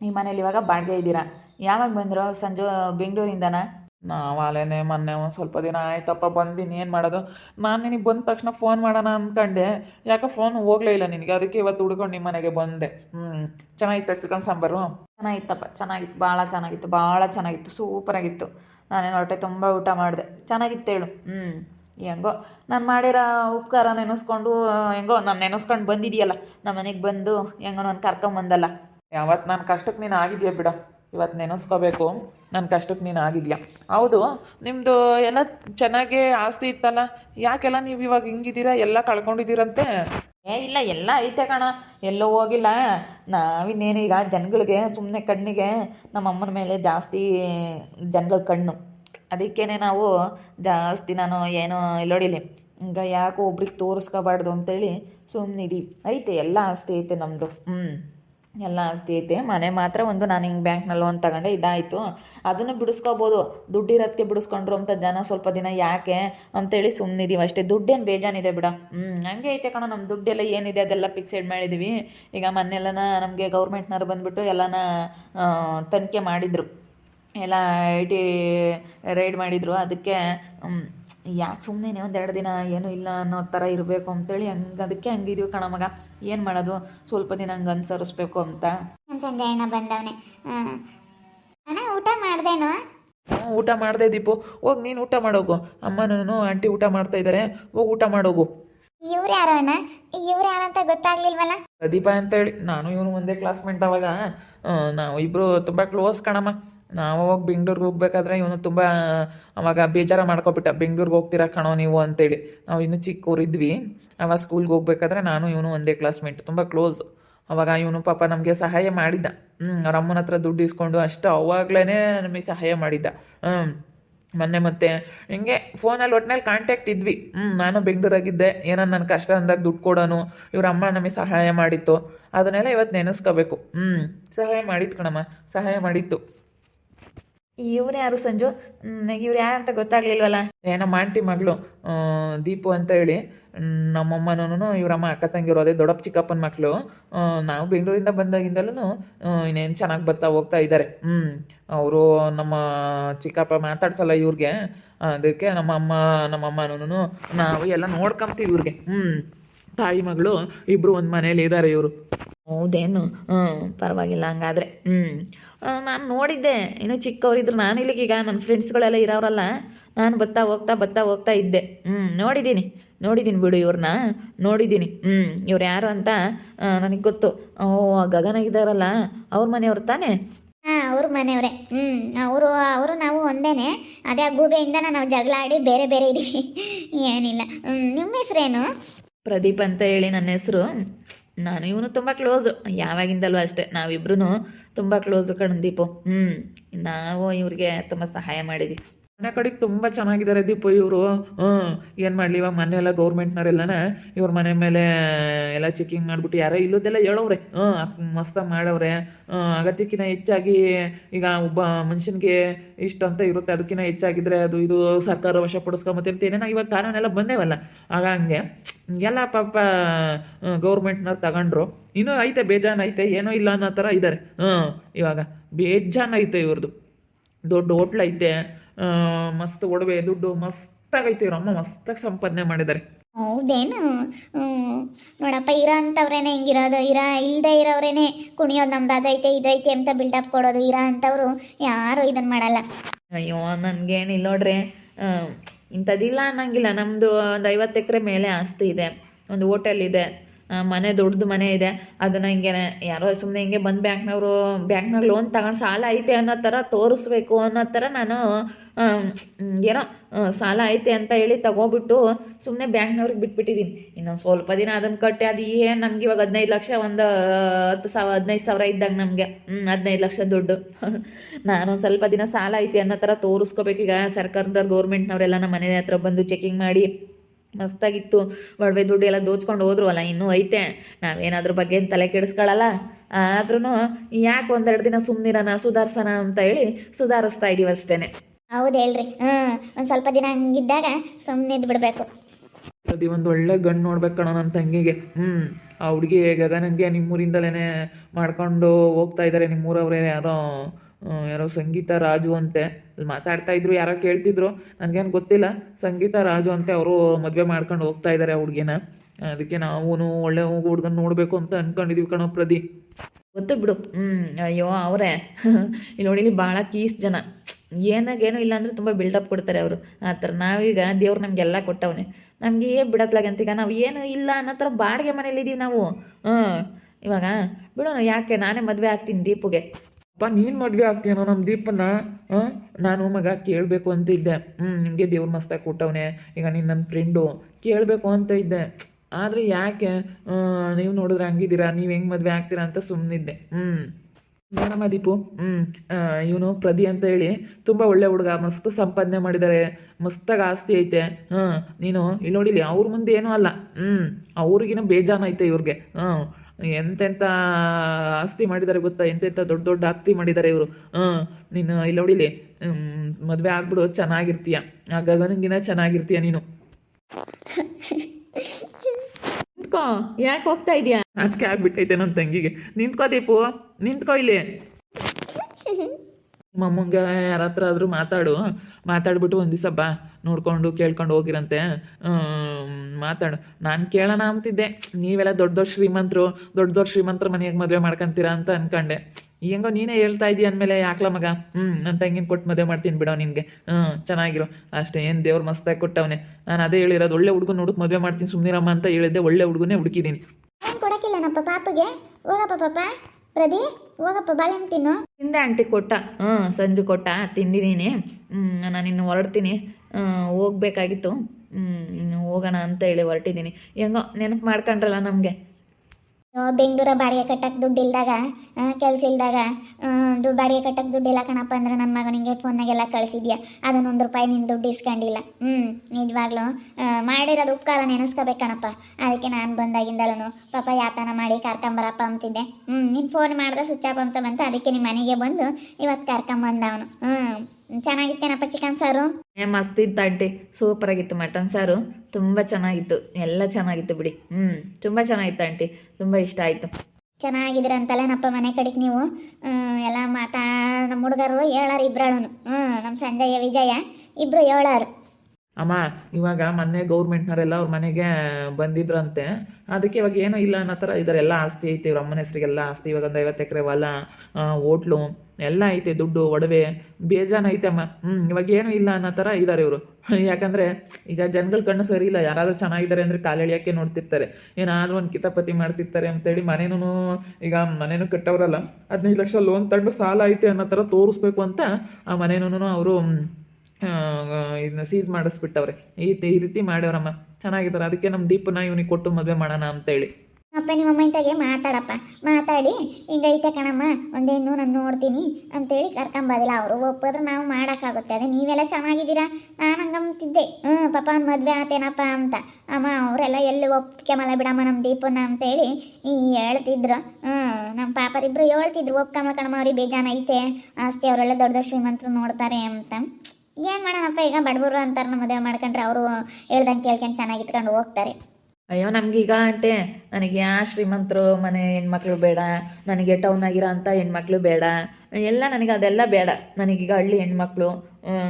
ಈ ಮನೇಲಿ ಇವಾಗ ಬಾಡಿಗೆ ಇದ್ದೀರಾ? ಯಾವಾಗ ಬಂದರು ಸಂಜೆ ಬೆಂಗಳೂರಿಂದನಾ? ನಾವು ಅಲ್ಲೇನೆ ಮೊನ್ನೆ ಒಂದು ಸ್ವಲ್ಪ ದಿನ ಆಯ್ತಪ್ಪ ಬಂದ್ಬಿನಿ ಏನು ಮಾಡೋದು? ನಾನು ನಿನಗೆ ಬಂದ ತಕ್ಷಣ ಫೋನ್ ಮಾಡೋಣ ಅಂದ್ಕೊಂಡೆ ಯಾಕೆ ಫೋನ್ ಹೋಗಲೇ ಇಲ್ಲ ನಿನಗೆ ಅದಕ್ಕೆ ಇವತ್ತು ಹುಡ್ಕೊಂಡು ನಿಮ್ಮ ಮನೆಗೆ ಬಂದೆ. ಹ್ಞೂ ಚೆನ್ನಾಗಿತ್ತು ಚಿಕನ್ ಸಾಂಬಾರು? ಚೆನ್ನಾಗಿತ್ತಪ್ಪ ಚೆನ್ನಾಗಿತ್ತು ಭಾಳ ಚೆನ್ನಾಗಿತ್ತು ಭಾಳ ಚೆನ್ನಾಗಿತ್ತು ಸೂಪರಾಗಿತ್ತು ನಾನೇನು ಹೊಟ್ಟೆ ತುಂಬ ಊಟ ಮಾಡಿದೆ. ಚೆನ್ನಾಗಿತ್ತು ಹೇಳು. ಹ್ಞೂ ಹೆಂಗೋ ನಾನು ಮಾಡಿರೋ ಉಪಕಾರ ನೆನೆಸ್ಕೊಂಡು ಹೆಂಗೋ ನಾನು ನೆನೆಸ್ಕೊಂಡು ಬಂದಿದೆಯಲ್ಲ ನಮ್ಮ ಮನೆಗೆ ಬಂದು ಹೆಂಗೋ ನಾನು ಕರ್ಕೊಂಬಂದಲ್ಲ. ಯಾವತ್ತು ನಾನು ಕಷ್ಟಕ್ಕೆ ನೀನು ಆಗಿದೆಯಾ ಬಿಡ. ಇವತ್ತು ನೆನೆಸ್ಕೋಬೇಕು. ನನ್ನ ಕಷ್ಟಕ್ಕೆ ನೀನು ಆಗಿದೆಯಾ. ಹೌದು ನಿಮ್ಮದು ಎಲ್ಲ ಚೆನ್ನಾಗೇ ಆಸ್ತಿ ಇತ್ತಲ್ಲ, ಯಾಕೆಲ್ಲ ನೀವು ಇವಾಗ ಹಿಂಗಿದ್ದೀರಾ, ಎಲ್ಲ ಕಳ್ಕೊಂಡಿದ್ದೀರಂತೆ? ಏ, ಇಲ್ಲ, ಎಲ್ಲ ಐತೆ ಕಣ. ಎಲ್ಲೋ ಹೋಗಿಲ್ಲ. ನಾವಿನ್ನೇನು ಈಗ ಜನಗಳಿಗೆ ಸುಮ್ಮನೆ ಕಣ್ಣಿಗೆ ನಮ್ಮ ಅಮ್ಮನ ಮೇಲೆ ಜಾಸ್ತಿ ಜನಗಳ ಕಣ್ಣು. ಅದಕ್ಕೇನೆ ನಾವು ಜಾಸ್ತಿ ನಾನು ಏನೋ ಇಲ್ಲೋಡಿಲಿ ಈಗ ಯಾಕೋ ಒಬ್ರಿಗೆ ತೋರಿಸ್ಕೋಬಾರ್ದು ಅಂತೇಳಿ ಸುಮ್ಮನಿದೀವಿ ಐತೆ, ಎಲ್ಲ ಆಸ್ತಿ ಐತೆ ನಮ್ಮದು ಹ್ಞೂ ಎಲ್ಲ ಆಸ್ತಿ ಐತೆ. ಮನೆ ಮಾತ್ರ ಒಂದು ನಾನು ಹಿಂಗೆ ಬ್ಯಾಂಕ್ನಲ್ಲಿ ಲೋನ್ ತಗೊಂಡೆ, ಇದಾಯಿತು. ಅದನ್ನು ಬಿಡಿಸ್ಕೋಬೋದು. ದುಡ್ಡಿರೋದಕ್ಕೆ ಬಿಡಿಸ್ಕೊಂಡ್ರು ಅಂತ ಜನ ಸ್ವಲ್ಪ ದಿನ ಯಾಕೆ ಅಂತೇಳಿ ಸುಮ್ಮನಿದ್ದೀವಿ ಅಷ್ಟೇ. ದುಡ್ಡೇನು ಬೇಜಾನಿದೆ ಬಿಡ. ಹ್ಞೂ ಹಂಗೆ ಐತೆ ಕಣ ನಮ್ಮ ದುಡ್ಡೆಲ್ಲ ಏನಿದೆ ಅದೆಲ್ಲ ಫಿಕ್ಸೆಡ್ ಮಾಡಿದ್ದೀವಿ ಈಗ ಮೊನ್ನೆಲ್ಲನ ನಮಗೆ ಗೌರ್ಮೆಂಟ್ನವ್ರು ಬಂದುಬಿಟ್ಟು ಎಲ್ಲನ ತನಿಖೆ ಮಾಡಿದರು. ಎಲ್ಲ ಐ ಟಿ ರೈಡ್ ಮಾಡಿದರು. ಅದಕ್ಕೆ ಯಾಕೆ ಸುಮ್ಮನೆ ಎರಡು ದಿನ ಏನೂ ಇಲ್ಲ ಅನ್ನೋ ಥರ ಇರಬೇಕು ಅಂತೇಳಿ ಹಂಗೆ ಅದಕ್ಕೆ ಹಂಗಿದೀವಿ ಕಣ ಮಗ. ಏನು ಮಾಡೋದು? ಸ್ವಲ್ಪ ದಿನ ಹಂಗೆ ಅನುಸರಿಸ್ಬೇಕು ಅಂತ. ನಮ್ಮ ಸಂಜೆ ಅಣ್ಣ ಬಂದವನೆ ಅಣ್ಣ ಊಟ ಮಾಡ್ದೇನೋ? ಊಟ ಮಾಡಿದೆ ದೀಪು. ಹೋಗಿ ನೀನು ಊಟ ಮಾಡೋಗು. ಅಮ್ಮನೂ ಆಂಟಿ ಊಟ ಮಾಡ್ತಾ ಇದ್ದಾರೆ ಹೋಗಿ ಊಟ ಮಾಡೋಗು. ಇವ್ರು ಯಾರು ಅಣ್ಣ? ಇವ್ರು ಯಾರಂತ ಗೊತ್ತಾಗ್ಲಿಲ್ವಲ್ಲ? ಪ್ರದೀಪ ಅಂತೇಳಿ. ನಾನು ಇವನು ಒಂದೇ ಕ್ಲಾಸ್ಮೇಟ್ ಅವಾಗ ನಾವು ಇಬ್ರು ತುಂಬಾ ಕ್ಲೋಸ್ ಕಣಮ್ಮ. ನಾವು ಅವಾಗ ಬೆಂಗ್ಳೂರಿಗೆ ಹೋಗ್ಬೇಕಾದ್ರೆ ಇವನು ತುಂಬ, ಅವಾಗ ಬೇಜಾರ ಮಾಡ್ಕೊಬಿಟ್ಟ, ಬೆಂಗ್ಳೂರಿಗೆ ಹೋಗ್ತೀರಾ ಕಣೋ ನೀವು? ಅಂತೇಳಿ. ನಾವು ಇನ್ನೂ ಚಿಕ್ಕವರಿದ್ವಿ ಅವಾಗ ಸ್ಕೂಲ್ಗೆ ಹೋಗ್ಬೇಕಾದ್ರೆ ನಾನು, ಇವನು ಒಂದೇ ಕ್ಲಾಸ್ಮೇಟ್ ತುಂಬ ಕ್ಲೋಸ್ ಅವಾಗ ಇವನು ಪಾಪ ನಮಗೆ ಸಹಾಯ ಮಾಡಿದ್ದ. ಹ್ಞೂ ಅವ್ರ ಅಮ್ಮನ ಹತ್ರ ದುಡ್ಡು ಇಸ್ಕೊಂಡು ಅಷ್ಟು ಅವಾಗ್ಲೇ ನಮಗೆ ಸಹಾಯ ಮಾಡಿದ್ದ. ಹ್ಞೂ ಮೊನ್ನೆ ಮತ್ತೆ ಹಿಂಗೆ ಫೋನಲ್ಲಿ ಒಟ್ಟಿನಲ್ಲಿ ಕಾಂಟ್ಯಾಕ್ಟ್ ಇದ್ವಿ. ಹ್ಞೂ ನಾನು ಬೆಂಗಳೂರಾಗಿದ್ದೆ. ಏನೋ ನನ್ನ ಕಷ್ಟ ಅಂದಾಗ ದುಡ್ಡು ಕೊಡೋನು, ಇವ್ರ ಅಮ್ಮ ನಮಗೆ ಸಹಾಯ ಮಾಡಿತ್ತು. ಅದನ್ನೆಲ್ಲ ಇವತ್ತು ನೆನೆಸ್ಕೋಬೇಕು. ಹ್ಞೂ ಸಹಾಯ ಮಾಡಿತ್ತು ಕಣಮ್ಮ, ಸಹಾಯ ಮಾಡಿತ್ತು. ಇವ್ರು ಯಾರು ಸಂಜು? ಇವ್ರು ಯಾರು ಅಂತ ಗೊತ್ತಾಗ್ಲಿಲ್ವಲ್ಲ? ಏ ನಮ್ಮ ಆಂಟಿ ಮಗಳು ದೀಪು ಅಂತ ಹೇಳಿ. ನಮ್ಮಮ್ಮನೂ ಇವರಮ್ಮ ಅಕ್ಕ ತಂಗಿರೋದೆ ದೊಡ್ಡಪ್ಪ ಚಿಕ್ಕಪ್ಪನ ಮಕ್ಕಳು ನಾವು ಬೆಂಗಳೂರಿಂದ ಬಂದಾಗಿಂದಲೂ ಇನ್ನೇನು ಚೆನ್ನಾಗಿ ಬರ್ತಾ ಹೋಗ್ತಾ ಇದ್ದಾರೆ ಹ್ಞೂ ಅವರು ನಮ್ಮ ಚಿಕ್ಕಪ್ಪ ಮಾತಾಡ್ಸಲ್ಲ ಇವ್ರಿಗೆ. ಅದಕ್ಕೆ ನಮ್ಮ ಅಮ್ಮ, ನಮ್ಮ ಅಮ್ಮನೂ ನಾವು ಎಲ್ಲ ನೋಡ್ಕೊಂತೀವಿ ಇವ್ರಿಗೆ. ಹ್ಞೂ ತಾಯಿ ಮಗಳು ಇಬ್ಬರು ಒಂದು ಮನೇಲಿ ಇದ್ದಾರೆ ಇವರು. ಹೌದೇನು? ಹ್ಞೂ ಪರವಾಗಿಲ್ಲ ಹಂಗಾದ್ರೆ. ಹ್ಞೂ ನಾನು ನೋಡಿದ್ದೆ. ಇನ್ನೂ ಚಿಕ್ಕವರಿದ್ರು. ನಾನು ಇಲ್ಲಿಗೀಗ ನನ್ನ ಫ್ರೆಂಡ್ಸ್ಗಳೆಲ್ಲ ಇರೋರಲ್ಲ ನಾನು ಬತ್ತಾ ಹೋಗ್ತಾ ಬತ್ತಾ ಹೋಗ್ತಾ ಇದ್ದೆ. ಹ್ಞೂ ನೋಡಿದ್ದೀನಿ. ನೋಡಿದ್ದೀನಿ ಬಿಡು ಇವ್ರನ್ನ ನೋಡಿದ್ದೀನಿ. ಹ್ಞೂ ಇವ್ರು ಯಾರು ಅಂತ ನನಗೆ ಗೊತ್ತು. ಓ ಗಗನ ಇದ್ದಾರಲ್ಲ ಅವ್ರ ಮನೆಯವ್ರು ತಾನೇ? ಹಾಂ ಅವ್ರ ಮನೆಯವರೇ. ಹ್ಞೂ ಅವರು ಅವರು ನಾವು ಒಂದೇನೆ. ಅದೇ ಆ ಗೂಬೆಯಿಂದ ನಾವು ಜಗಳ ಆಡಿ ಬೇರೆ ಬೇರೆ ಇದ್ದೀವಿ ಏನಿಲ್ಲ. ಹ್ಞೂ ನಿಮ್ಮ ಹೆಸ್ರೇನು? ಪ್ರದೀಪ್ ಅಂತ ಹೇಳಿ ನನ್ನ ಹೆಸರು. ನಾನು ಇವನು ತುಂಬ ಕ್ಲೋಸು ಯಾವಾಗಿಂದಲೂ ಅಷ್ಟೇ. ನಾವಿಬ್ರು ತುಂಬ ಕ್ಲೋಸು ಕಣ್ ದೀಪು. ಹ್ಞೂ ನಾವು ಇವ್ರಿಗೆ ತುಂಬ ಸಹಾಯ ಮಾಡಿದ್ವಿ. ಮನೆ ಕಡೆಗೆ ತುಂಬ ಚೆನ್ನಾಗಿದ್ದಾರೆ ದೀಪ ಇವರು. ಹ್ಞೂ ಏನು ಮಾಡಲಿ, ಇವಾಗ ಮನೆ ಎಲ್ಲ ಗೌರ್ಮೆಂಟ್ನವರೆಲ್ಲನ ಇವ್ರ ಮನೆ ಮೇಲೆ ಎಲ್ಲ ಚೆಕಿಂಗ್ ಮಾಡಿಬಿಟ್ಟು ಯಾರೋ ಇಲ್ಲದೆಲ್ಲ ಹೇಳೋವ್ರೆ. ಹ್ಞೂ ಮಸ್ತಾಗಿ ಮಾಡವ್ರೆ. ಅಗತ್ಯಕ್ಕಿಂತ ಹೆಚ್ಚಾಗಿ ಈಗ ಒಬ್ಬ ಮನುಷ್ಯನಿಗೆ ಇಷ್ಟ ಅಂತ ಇರುತ್ತೆ ಅದಕ್ಕಿಂತ ಹೆಚ್ಚಾಗಿದ್ರೆ ಅದು ಇದು ಸರ್ಕಾರ ವಶಪಡಿಸ್ಕೊಂಬತ್ತೆ ಅಂತ ಏನೇನೋ ಇವಾಗ ಕಾನೂನೆಲ್ಲ ಬಂದೇವಲ್ಲ. ಆಗ ಹಂಗೆ ಎಲ್ಲ ಪಾಪ ಗೌರ್ಮೆಂಟ್ನವ್ರು ತಗೊಂಡ್ರು. ಇನ್ನೂ ಐತೆ, ಬೇಜಾನ್ ಐತೆ, ಏನೋ ಇಲ್ಲ ಅನ್ನೋ ಥರ ಇದ್ದಾರೆ ಹ್ಞೂ ಇವಾಗ ಬೇಜಾನ್ ಐತೆ ಇವ್ರದ್ದು ದೊಡ್ಡ ಹೋಟ್ಲ್ ಐತೆ. ಮಸ್ತ್ ಒಡವೆ ದುಡ್ಡು ಮಸ್ತಾಗೈತೆ ಇವ್ರ ಅಮ್ಮ ಮಸ್ತಾಗಿ ಸಂಪಾದನೆ ಮಾಡಿದ್ದಾರೆ ಹೌದೇನು? ನೋಡಪ್ಪ ಇರೋ ಅಂಥವ್ರೇನೆ ಹಿಂಗಿರೋದು ಇರ ಇಲ್ಲದೆ ಇರೋರೇನೆ ಕುಣಿಯೋದು ನಮ್ದು ಅದೈತೆ ಇದೈತೆ ಅಂತ ಬಿಲ್ಡಪ್ ಕೊಡೋದು ಇರೋ ಅಂಥವ್ರು ಯಾರು ಇದನ್ನ ಮಾಡಲ್ಲ. ಅಯ್ಯೋ ನನಗೇನಿಲ್ಲ ನೋಡ್ರಿ ಇಂಥದ್ದಿಲ್ಲ ಅನ್ನಂಗಿಲ್ಲ. ನಮ್ಮದು ಒಂದು ಐವತ್ತು ಎಕರೆ ಮೇಲೆ ಆಸ್ತಿ ಇದೆ. ಒಂದು ಹೋಟೆಲ್ ಇದೆ. ಮನೆ ದೊಡ್ಡದು ಮನೆ ಇದೆ. ಅದನ್ನು ಹಿಂಗೆ ಯಾರೋ ಸುಮ್ಮನೆ ಹಿಂಗೆ ಬಂದು ಬ್ಯಾಂಕ್ನವರು ಬ್ಯಾಂಕ್ನಾಗ ಲೋನ್ ತಗೊಂಡು ಸಾಲ ಐತೆ ಅನ್ನೋ ಥರ ತೋರಿಸ್ಬೇಕು ಅನ್ನೋ ಥರ ನಾನು ಏನೋ ಸಾಲ ಐತೆ ಅಂತ ಹೇಳಿ ತಗೋಬಿಟ್ಟು ಸುಮ್ಮನೆ ಬ್ಯಾಂಕ್ನವ್ರಿಗೆ ಬಿಟ್ಬಿಟ್ಟಿದ್ದೀನಿ ಇನ್ನೊಂದು ಸ್ವಲ್ಪ ದಿನ ಅದನ್ನು ಕಟ್ಟಿ ಅದು ಏನು ನಮ್ಗೆ ಇವಾಗ ಹದಿನೈದು ಲಕ್ಷ ಒಂದು, ಹತ್ತು ಸಾವಿರ ಹದಿನೈದು ಸಾವಿರ ಇದ್ದಾಗ ನಮಗೆ. ಹದಿನೈದು ಲಕ್ಷ ದುಡ್ಡು. ನಾನು ಒಂದು ಸ್ವಲ್ಪ ದಿನ ಸಾಲ ಐತೆ ಅನ್ನೋ ಥರ ತೋರಿಸ್ಕೋಬೇಕೀಗ ಸರ್ಕಾರದವ್ರು, ಗೌರ್ಮೆಂಟ್ನವರೆಲ್ಲ ನಮ್ಮ ಮನೆ ಹತ್ರ ಬಂದು ಚೆಕಿಂಗ್ ಮಾಡಿ ಮಸ್ತಾಗಿತ್ತು. ಒಡವೆ ದುಡ್ಡು ಎಲ್ಲ ದೋಚ್ಕೊಂಡು ಹೋದ್ರು ಅಲ್ಲ, ಇನ್ನೂ ಐತೆ. ನಾವೇನಾದ್ರ ಬಗ್ಗೆ ತಲೆ ಕೆಡಿಸ್ಕೊಳ್ಳಲ್ಲ ಆದ್ರೂ ಯಾಕೆ ಒಂದೆರಡು ದಿನ ಸುಮ್ಮನಿರೋಣ ಸುಧಾರಿಸೋಣ ಅಂತ ಹೇಳಿ ಸುಧಾರಿಸ್ತಾ ಇದ್ದೀವಿ ಅಷ್ಟೇ ಹೌದು ಹೇಳ್ರಿ. ಹ್ಮ್ ಒಂದು ಸ್ವಲ್ಪ ದಿನ ಹಂಗಿದ್ದಾಗ ಸುಮ್ಮನೆ ಇದ್ದು ಬಿಡಬೇಕು. ಪ್ರತಿ ಒಂದು ಒಳ್ಳೆ ಗಂಡು ನೋಡ್ಬೇಕು ಕಣೋ ನನ್ನ ತಂಗಿಗೆ. ಹ್ಞೂ ಆ ಹುಡುಗಿ ಗಗನಂಗೆ ನಿಮ್ಮೂರಿಂದಲೇ ಮಾಡ್ಕೊಂಡು ಹೋಗ್ತಾ ಇದಾರೆ ನಿಮ್ಮೂರವ್ರೇ ಯಾರೋ ಯಾರೋ ಸಂಗೀತ ರಾಜು ಅಂತೆ. ಅಲ್ಲಿ ಮಾತಾಡ್ತಾ ಇದ್ರು ಯಾರೋ ಕೇಳ್ತಿದ್ರು ನನಗೇನು ಗೊತ್ತಿಲ್ಲ. ಸಂಗೀತ ರಾಜು ಅಂತೆ ಅವರು ಮದುವೆ ಮಾಡ್ಕೊಂಡು ಹೋಗ್ತಾ ಇದ್ದಾರೆ ಆ ಹುಡುಗಿನ. ಅದಕ್ಕೆ ನಾವು ಒಳ್ಳೆ ಹುಡುಗನ ನೋಡಬೇಕು ಅಂತ ಅನ್ಕೊಂಡಿದೀವಿ ಕಣೋ ಪ್ರದಿ ಗೊತ್ತು ಬಿಡು. ಹ್ಞೂ ಅಯ್ಯೋ ಅವರೇ. ಇಲ್ಲಿ ನೋಡಿ ಇಲ್ಲಿ ಭಾಳ ಕೀಸ್ ಜನ. ಏನಾಗೇನೂ ಇಲ್ಲ ಅಂದರೆ ತುಂಬ ಬಿಲ್ಡಪ್ ಕೊಡ್ತಾರೆ ಅವರು. ಆ ಥರ ನಾವೀಗ ದೇವ್ರು ನಮಗೆಲ್ಲ ಕೊಟ್ಟವನೆ. ನಮಗೆ ಏನು ಈಗ ನಾವು ಏನು ಇಲ್ಲ ಅನ್ನೋ ಥರ ಬಾಡಿಗೆ ಮನೇಲಿದ್ದೀವಿ ನಾವು. ಹ್ಞೂ ಇವಾಗ ಬಿಡೋಣ ಯಾಕೆ, ನಾನೇ ಮದುವೆ ಆಗ್ತೀನಿ ದೀಪುಗೆ. ಅಪ್ಪ, ನೀನು ಮದುವೆ ಆಗ್ತೀನೋ ನಮ್ಮ ದೀಪನ್ನ? ನಾನು ಮಗ ಕೇಳಬೇಕು ಅಂತ ಇದ್ದೆ. ಹ್ಞೂ ನಿಮಗೆ ದೇವ್ರ ಮಸ್ತಾಗಿ ಕೊಟ್ಟವನೆ. ಈಗ ನೀನು ನನ್ನ ಫ್ರೆಂಡು ಕೇಳಬೇಕು ಅಂತ ಇದ್ದೆ. ಆದರೆ ಯಾಕೆ? ನೀವು ನೋಡಿದ್ರೆ ಹಂಗಿದ್ದೀರಾ? ನೀವು ಹೆಂಗೆ ಮದುವೆ ಆಗ್ತೀರಾ ಅಂತ ಸುಮ್ಮನಿದ್ದೆ ಹ್ಞೂ ನೋಡಮ್ಮ ದೀಪು, ಹ್ಮ್ ಇವನು ಪ್ರದಿ ಅಂತ ಹೇಳಿ ತುಂಬಾ ಒಳ್ಳೆ ಹುಡುಗ, ಮಸ್ತ್ ಸಂಪಾದನೆ ಮಾಡಿದ್ದಾರೆ ಮಸ್ತಾಗ ಆಸ್ತಿ ಐತೆ ಹಾಂ ನೀನು ಇಲ್ಲಿ ನೋಡಿಲಿ ಅವ್ರ ಮುಂದೆ ಏನೂ ಅಲ್ಲ, ಹ್ಮ್ ಅವ್ರಿಗಿನ ಬೇಜಾನೈತೆ ಇವ್ರಿಗೆ ಹಾಂ ಎಂತೆಂಥ ಆಸ್ತಿ ಮಾಡಿದ್ದಾರೆ ಗೊತ್ತಾ ಎಂತೆಂಥ ದೊಡ್ಡ ದೊಡ್ಡ ಆಸ್ತಿ ಮಾಡಿದ್ದಾರೆ ಇವರು, ಹ್ಮ್, ನೀನು ಇಲ್ಲಿ ನೋಡಿಲಿ ಮದುವೆ ಆಗ್ಬಿಡು, ಚೆನ್ನಾಗಿರ್ತೀಯ ಆ ಗಗನಗಿನ ಚೆನ್ನಾಗಿರ್ತೀಯ ನೀನು. ನಿಂತ್ಕೋ, ಯಾಕೆ ಹೋಗ್ತಾ ಇದೆಯಾ? ನಾಚಿಕೆ ಆಗ್ಬಿಟ್ಟೈತೆ ನನ್ನ ತಂಗಿಗೆ. ನಿಂತ್ಕೋ ದೀಪು, ನಿಂತ್ಕೋ ಇಲ್ಲಿ. ಮಮ್ಮಂಗೆ ಯಾರ ಹತ್ರ ಆದರೂ ಮಾತಾಡು. ಮಾತಾಡ್ಬಿಟ್ಟು ಒಂದು ದಿವಸ ಬಾ, ನೋಡ್ಕೊಂಡು ಕೇಳ್ಕೊಂಡು ಹೋಗಿರಂತೆ. ಮಾತಾಡು. ನಾನು ಕೇಳೋಣ ಅಂತಿದ್ದೆ. ನೀವೆಲ್ಲ ದೊಡ್ಡ ದೊಡ್ಡ ಶ್ರೀಮಂತರು, ದೊಡ್ಡ ದೊಡ್ಡ ಶ್ರೀಮಂತರ ಮನೆಗೆ ಮದುವೆ ಮಾಡ್ಕೊಂತೀರಾ ಅಂತ ಅನ್ಕೊಂಡೆ. ಹೆಂಗೋ ನೀನೇ ಹೇಳ್ತಾ ಇದೀಯ ಅಂದಮೇಲೆ ಯಾಕ್ಲ ಮಗ? ಹ್ಞೂ ನನ್ನ ತಂಗಿನ ಕೊಟ್ಟು ಮದುವೆ ಮಾಡ್ತೀನಿ ಬಿಡೋ ನಿನಗೆ. ಹ್ಞೂ ಚೆನ್ನಾಗಿರೋ. ಅಷ್ಟೇ ಏನು ದೇವ್ರು ಮಸ್ತಾಗಿ ಕೊಟ್ಟವನೆ. ನಾನು ಅದೇ ಹೇಳಿರೋದು ಒಳ್ಳೆ ಹುಡುಗನ ಹುಡುಕ್ ಮದುವೆ ಮಾಡ್ತೀನಿ ಸುಮ್ಮನಿರಮ್ಮ ಅಂತ ಹೇಳಿದ್ದೆ ಒಳ್ಳೆ ಹುಡುಗನೇ ಹುಡುಕಿದ್ದೀನಿ ಏನು ಕೊಡಕ್ಕಿಲ್ಲನಪ್ಪ ಪಾಪಗೆ? ಹೋಗಪ್ಪ ಪಾಪ. ಪ್ರದಿ ಹೋಗಪ್ಪ ಬಾಳೆಹಣ್ಣು ತಿನ್ನು. ಹಿಂದೆ ಆಂಟಿ ಕೊಟ್ಟ. ಹ್ಞೂ ಸಂಜೆ ಕೊಟ್ಟ. ತಿಂದಿದ್ದೀನಿ ನಾನು ಇನ್ನು ಹೊರಡ್ತೀನಿ. ಹೋಗ್ಬೇಕಾಗಿತ್ತು. ಇನ್ನು ಹೋಗೋಣ ಅಂತ ಹೇಳಿ ಹೊರಟಿದ್ದೀನಿ ಹೆಂಗೋ ನೆನಪು ಮಾಡ್ಕೊಂಡ್ರಲ್ಲ ನಮಗೆ. ಬೆಂಗಳೂರ ಬಾಡಿಗೆ ಕಟ್ಟಕ್ಕೆ ದುಡ್ಡು ಇಲ್ದಾಗ ಕೆಲಸ ಇಲ್ದಾಗ ದು, ಬಾಡಿಗೆ ಕಟ್ಟಕ್ಕೆ ದುಡ್ಡು ಇಲ್ಲ ಕಣಪ್ಪ ಅಂದ್ರೆ ನನ್ನ ಮಗನಿಗೆ ಫೋನ್ನಾಗೆಲ್ಲ ಕಳಿಸಿದ್ಯಾ? ಅದನ್ನೊಂದು ರೂಪಾಯಿ ನಿನ್ನ ದುಡ್ಡು ಇಸ್ಕೊಂಡಿಲ್ಲ. ಹ್ಞೂ ನಿಜವಾಗ್ಲೂ ಮಾಡಿರೋದು ಉಪಕಾರ ನೆನೆಸ್ಕೋಬೇಕು ಕಣಪ್ಪ. ಅದಕ್ಕೆ ನಾನು ಬಂದಾಗಿಂದಲೂ ಪಾಪ ಯಾತನ ಮಾಡಿ ಕರ್ಕೊಂಬರಪ್ಪ ಅಂತಿದ್ದೆ. ಹ್ಞೂ ನೀನು ಫೋನ್ ಮಾಡಿದ್ರೆ ಸ್ವಿಚ್ ಆಫ್ ಅಂತ ಬಂತು, ಅದಕ್ಕೆ ನಿಮ್ಮ ಮನೆಗೆ ಬಂದು ಇವತ್ತು ಕರ್ಕೊಂಬಂದ ಅವನು ಹ್ಞೂ ಚೆನ್ನಾಗಿತ್ತೇನಪ್ಪ ಚಿಕನ್ ಸಾರು? ಏ ಮಸ್ತ್ ಇತ್ತು ಆಂಟಿ. ಸೂಪರ್ ಆಗಿತ್ತು ಮಟನ್ ಸಾರು. ತುಂಬ ಚೆನ್ನಾಗಿತ್ತು. ಎಲ್ಲ ಚೆನ್ನಾಗಿತ್ತು ಬಿಡಿ. ಹ್ಞೂ ತುಂಬ ಚೆನ್ನಾಗಿತ್ತು ಆಂಟಿ. ತುಂಬ ಇಷ್ಟ ಆಯಿತು. ಚೆನ್ನಾಗಿದ್ದೀರಂತಲೇನಪ್ಪ ಮನೆ ಕಡೆಗೆ ನೀವು? ಎಲ್ಲ ಮಾತಾ ನಮ್ಮ ಹುಡುಗರು ಹೇಳಾರ ಇಬ್ರಳು ಹ್ಞೂ ನಮ್ಮ ಸಂಜಯ ವಿಜಯ. ಇಬ್ರು ಹೇಳಾರು ಅಮ್ಮ, ಇವಾಗ ಮೊನ್ನೆ ಗೌರ್ಮೆಂಟ್ನವರೆಲ್ಲ ಅವ್ರ ಮನೆಗೆ ಬಂದಿದ್ರಂತೆ. ಅದಕ್ಕೆ ಇವಾಗ ಏನೂ ಇಲ್ಲ ಅನ್ನೋ ಥರ ಇದ್ದಾರೆ ಎಲ್ಲ ಆಸ್ತಿ ಐತೆ, ಇವ್ರ ಅಮ್ಮನ ಹೆಸರಿಗೆಲ್ಲ ಆಸ್ತಿ. ಇವಾಗ ಒಂದು ಐವತ್ತು ಎಕರೆ ಹೊಲ ಓಟ್ಲು ಎಲ್ಲ ಐತೆ, ದುಡ್ಡು, ಒಡವೆ, ಬೇಜಾನ ಐತೆ ಅಮ್ಮ. ಹ್ಞೂ ಇವಾಗ ಏನೂ ಇಲ್ಲ ಅನ್ನೋ ಥರ ಇದ್ದಾರೆ ಇವರು. ಯಾಕಂದರೆ ಈಗ ಜನಗಳ ಕಣ್ಣು ಸರಿ ಇಲ್ಲ. ಯಾರಾದರೂ ಚೆನ್ನಾಗಿದ್ದಾರೆ ಅಂದರೆ ಕಾಲೆಳಿಯೋಕ್ಕೆ ನೋಡ್ತಿರ್ತಾರೆ. ಏನಾದರೂ ಒಂದು ಕಿತಾಪತಿ ಮಾಡ್ತಿರ್ತಾರೆ ಅಂತೇಳಿ ಮನೇನೂ ಈಗ ಮನೇನು ಕಟ್ಟವರಲ್ಲ. ಹದಿನೈದು ಲಕ್ಷ ಲೋನ್ ತಗೊಂಡು ಸಾಲ ಐತೆ ಅನ್ನೋ ಥರ ತೋರಿಸ್ಬೇಕು ಅಂತ ಆ ಮನೇನೂ ಅವರು ಇದನ್ನ ಸೀಸ್ ಮಾಡಿಸ್ಬಿಟ್ಟವ್ರೆ. ಈ ಈ ರೀತಿ ಮಾಡ್ಯವ್ರಮ್ಮ. ಚೆನ್ನಾಗಿದ್ದಾರೆ. ಅದಕ್ಕೆ ನಮ್ಮ ದೀಪನ ಇವನಿಗೆ ಕೊಟ್ಟು ಮದುವೆ ಮಾಡೋಣ ಅಂತೇಳಿ. ಅಪ್ಪ, ನಿಮ್ಮ ಅಮ್ಮ ಇಂತಾಗೆ ಮಾತಾಡಪ್ಪ. ಮಾತಾಡಿ. ಹಿಂಗೈತೆ ಕಣಮ್ಮ. ಒಂದೇನು ನಾನು ನೋಡ್ತೀನಿ ಅಂತೇಳಿ ಕರ್ಕೊಂಬದಿಲ್ಲ ಅವರು. ಒಪ್ಪಿದ್ರೆ ನಾವು ಮಾಡೋಕ್ಕಾಗುತ್ತೆ. ಅದೇ ನೀವೆಲ್ಲ ಚೆನ್ನಾಗಿದ್ದೀರಾ? ನಾನು ಹಂಗಂತಿದ್ದೆ ಹ್ಞೂ ಪಾಪ ಅವ್ನು ಮದುವೆ ಆತೇನಪ್ಪ ಅಂತ. ಅಮ್ಮ, ಅವರೆಲ್ಲ ಎಲ್ಲಿ ಒಪ್ಕೊಂಬಲ್ಲ ಬಿಡಮ್ಮ ನಮ್ಮ ದೀಪನ ಅಂತೇಳಿ ಈ ಹೇಳ್ತಿದ್ರು. ಹ್ಞೂ ನಮ್ಮ ಪಾಪರಿಬ್ಬರು ಹೇಳ್ತಿದ್ರು. ಒಪ್ಕೊಂಬ ಕಣಮ್ಮ, ಅವ್ರಿಗೆ ಬೇಜಾನೈತೆ ಆಸ್ತಿ ಅವರೆಲ್ಲ ದೊಡ್ಡ ದೊಡ್ಡ ಶ್ರೀಮಂತರು ನೋಡ್ತಾರೆ ಅಂತ. ಏನು ಮಾಡೋಣಪ್ಪ ಈಗ ಬಡಬರು ಅಂತಾರೆ ನಮ್ಮ ಮದುವೆ ಮಾಡ್ಕೊಂಡ್ರೆ ಅವರು ಹೇಳ್ದಂಗೆ ಕೇಳ್ಕೊಂಡು ಚೆನ್ನಾಗಿ ಇಟ್ಕೊಂಡು ಹೋಗ್ತಾರೆ. ಅಯ್ಯೋ ನಮಗೀಗ ಆಂಟಿ ನನಗೆ ಯಾ ಶ್ರೀಮಂತರು ಮನೆ ಹೆಣ್ಮಕ್ಳು ಬೇಡ ನನಗೆ ಟೌನಾಗಿರೋ ಅಂಥ ಹೆಣ್ಮಕ್ಳು ಬೇಡ ಎಲ್ಲ ನನಗೆ ಅದೆಲ್ಲ ಬೇಡ. ನನಗೀಗ ಹಳ್ಳಿ ಹೆಣ್ಮಕ್ಳು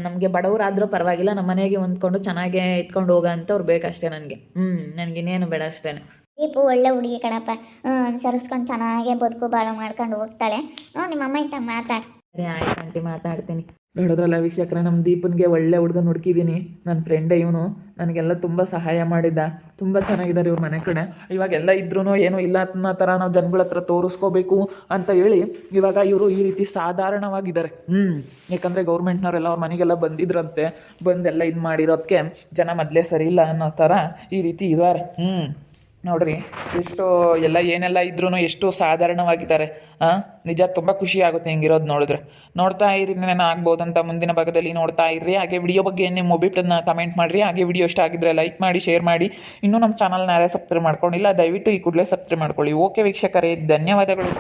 ನಮಗೆ ಬಡವರಾದರೂ ಪರವಾಗಿಲ್ಲ ನಮ್ಮ ಮನೆಗೆ ಹೊಂದ್ಕೊಂಡು ಚೆನ್ನಾಗೆ ಇಟ್ಕೊಂಡು ಹೋಗೋ ಅಂಥವ್ರು ಬೇಕಷ್ಟೇ ನನಗೆ. ಹ್ಞೂ ನನಗಿನ್ನೇನು ಬೇಡ ಅಷ್ಟೇ. ದೀಪು ಒಳ್ಳೆ ಹುಡುಗಿ ಕಣಪ್ಪ. ಹ್ಞೂ ಸರಿಸ್ಕೊಂಡು ಚೆನ್ನಾಗೆ ಬದುಕು ಬಾಳು ಮಾಡ್ಕೊಂಡು ಹೋಗ್ತಾಳೆ. ನೋಡಿ ನಿಮ್ಮ ಅಮ್ಮ ಇಂತ ಮಾತಾಡಿ. ಸರಿ ಆಯ್ತು ಆಂಟಿ ಮಾತಾಡ್ತೀನಿ. ನೋಡಿದ್ರಲ್ಲ ವೀಕ್ಷಕರೇ ನಮ್ಮ ದೀಪನ್ಗೆ ಒಳ್ಳೆ ಹುಡುಗನ ಹುಡುಕಿದ್ದೀನಿ ನನ್ನ ಫ್ರೆಂಡೇ ಇವನು. ನನಗೆಲ್ಲ ತುಂಬ ಸಹಾಯ ಮಾಡಿದ್ದ. ತುಂಬ ಚೆನ್ನಾಗಿದ್ದಾರೆ ಇವ್ರ ಮನೆ ಕಡೆ. ಇವಾಗೆಲ್ಲ ಇದ್ರೂ ಏನೂ ಇಲ್ಲ ಅನ್ನೋ ಥರ ನಾವು ಜನಗಳ ಹತ್ರ ತೋರಿಸ್ಕೋಬೇಕು ಅಂತ ಹೇಳಿ ಇವಾಗ ಇವರು ಈ ರೀತಿ ಸಾಧಾರಣವಾಗಿದ್ದಾರೆ. ಹ್ಞೂ ಯಾಕಂದರೆ ಗೌರ್ಮೆಂಟ್ನವರೆಲ್ಲ ಅವ್ರ ಮನೆಗೆಲ್ಲ ಬಂದಿದ್ರಂತೆ. ಬಂದೆಲ್ಲ ಇದು ಮಾಡಿರೋದಕ್ಕೆ ಜನ ಮೊದಲೇ ಸರಿ ಇಲ್ಲ ಅನ್ನೋ ಥರ ಈ ರೀತಿ ಇದ್ದಾರೆ ಹ್ಞೂ ನೋಡ್ರಿ, ಎಷ್ಟು ಎಲ್ಲ ಏನೆಲ್ಲ ಇದ್ರೂ ಎಷ್ಟು ಸಾಧಾರಣವಾಗಿದ್ದಾರೆ ನಿಜ ತುಂಬ ಖುಷಿ ಆಗುತ್ತೆ ಹಿಂಗಿರೋದು ನೋಡಿದ್ರೆ. ನೋಡ್ತಾ ಇರಿ ನಾನು ಆಗ್ಬೋದಂತ ಮುಂದಿನ ಭಾಗದಲ್ಲಿ ನೋಡ್ತಾ ಇರ್ರಿ. ಹಾಗೆ ವಿಡಿಯೋ ಬಗ್ಗೆ ನಿಮ್ಮ ಒಬಿಟನ್ನ ಕಮೆಂಟ್ ಮಾಡಿರಿ. ಹಾಗೆ ವಿಡಿಯೋ ಇಷ್ಟ ಆಗಿದ್ರೆ ಲೈಕ್ ಮಾಡಿ ಶೇರ್ ಮಾಡಿ. ಇನ್ನೂ ನಮ್ಮ ಚಾನಲ್ನ ಯಾರೇ ಸಬ್ಸ್ಕ್ರೈಬ್ ಮಾಡ್ಕೊಂಡಿಲ್ಲ, ದಯವಿಟ್ಟು ಈ ಕೂಡಲೇ ಸಬ್ಸ್ಕ್ರೈಬ್ ಮಾಡ್ಕೊಳ್ಳಿ. ಓಕೆ ವೀಕ್ಷಕರೇ, ಧನ್ಯವಾದಗಳು.